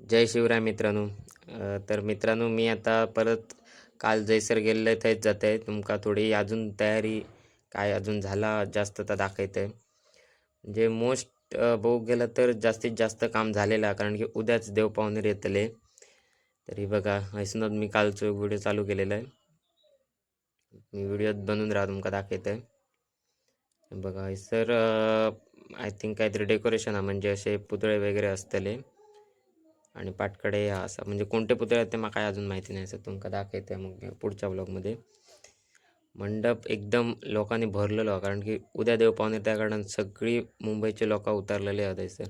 जय शिवराय मित्रांनो. तर मित्रांनो मी आता परत काल जयसर गेलेलं थंयच जात आहे. तुमका थोडी अजून तयारी काय अजून झाला जास्त तर दाखवत आहे म्हणजे मोस्ट बघू गेलं तर जास्तीत जास्त काम झालेलं कारण की उद्याच देव येतले. तरी बघा हैसनच मी कालचं व्हिडिओ चालू केलेला आहे. मी व्हिडिओ बनवून राहा तुमका दाखवत आहे बघा हैसर आय थिंक काहीतरी डेकोरेशन आहे. म्हणजे असे पुतळे वगैरे असतले. आणि पाटकडे हा असा म्हणजे कोणते पुतळे आहेत ते मला काय अजून माहिती नाही असं तुमका दाखवते मग पुढच्या ब्लॉगमध्ये मंडप एकदम लोकांनी भरलेलो कारण की उद्या देव पाहुणे त्या कारणात सगळी मुंबईचे लोक उतरलेले आहेत सर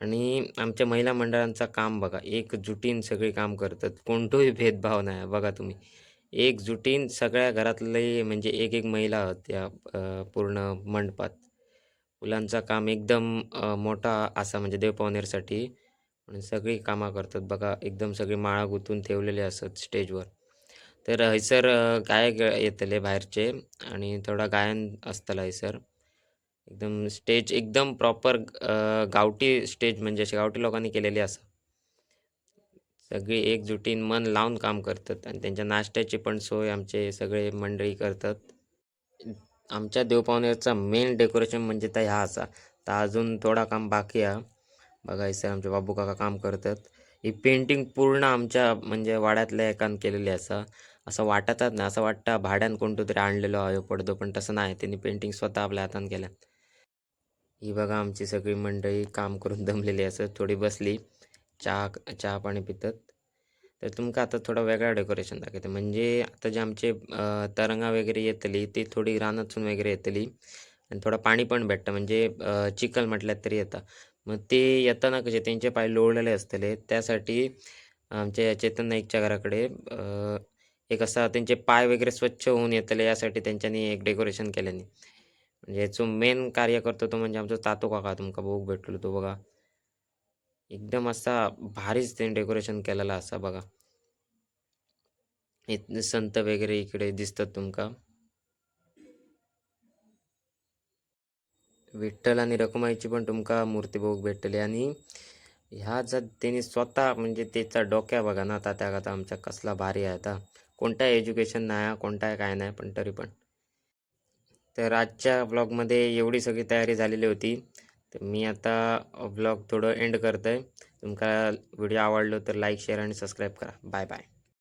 आणि आमच्या महिला मंडळांचं काम बघा एकजुटीन सगळी काम करतात कोणतोही भेदभाव नाही आहे बघा तुम्ही. एकजुटीन सगळ्या घरातले म्हणजे एक एक महिला आहोत त्या पूर्ण मंडपात. फुलांचं काम एकदम मोठा असा म्हणजे देवपावनेरसाठी पावणेरसाठी आणि सगळी कामं करतात. बघा एकदम सगळी माळा गुंतून ठेवलेले असतात स्टेजवर. तर हयसर गायक येतले बाहेरचे आणि थोडा गायन असतला हयसर एकदम स्टेज एकदम प्रॉपर गावठी स्टेज म्हणजे अशी गावठी लोकांनी केलेली असा. सगळी एकजुटीन मन लावून काम करतात आणि त्यांच्या नाश्त्याची पण सोय आमचे सगळे मंडळी करतात. आमच्या देवपावनेरचा मेन डेकोरेशन म्हणजे तर ह्या असा. तर अजून थोडा काम बाकी आहे. बघा सर आमचे बाबू काका काम करतात. ही पेंटिंग पूर्ण आमच्या म्हणजे वाड्यातल्या एकान केलेली असा. असं वाटतात ना असं वाटतं भाड्यान कोणतो तरी आणलेलो आहे पडदो पण तसं नाही. त्यांनी पेंटिंग स्वतः आपल्या हातान केल्या ही बघा आमची सगळी मंडळी काम करून दमलेली असं. थोडी बसली चहा चहा पाणी पितात. तर तुमका आता थोडं वेगळा डेकोरेशन दाखयता म्हणजे आता जे आमचे तरंगा वगैरे येतली ती थोडी रानातून वगैरे येतली. आणि थोडं पाणी पण भेटतं. म्हणजे चिखल म्हटल्यात तरी येतं. मग ते येताना कसे त्यांचे पाय लोळलेले असतले त्यासाठी आमच्या चेतन नाईकच्या घराकडे एक असा त्यांचे पाय वगैरे स्वच्छ होऊन येतले यासाठी त्यांच्यानी एक डेकोरेशन केल्याने. म्हणजे जो मेन कार्य करतो तो म्हणजे आमचा तातो काका तुमका बघू भेटलो तो बघा. एकदम असा भारीच त्यांनी डेकोरेशन केलेला असा बघा. संत वगैरे इकडे दिसतात तुमका. विठ्ठल आणि रखुमाईची पण तुमका मूर्ती बघूक भेटली. आणि ह्या जर त्यांनी स्वतः म्हणजे त्याचा डोक्या बघा ना आता त्या आता आमच्या कसला भारी आहे आता. कोणता एज्युकेशन नाही कोणता काय नाही पण तरी पण. तर आजच्या ब्लॉगमध्ये एवढी सगळी तयारी झालेली होती. तर मी आता ब्लॉग थोडं एंड करतो आहे तुमका व्हिडिओ आवडलो तर लाईक शेअर आणि सबस्क्राईब करा. Bye bye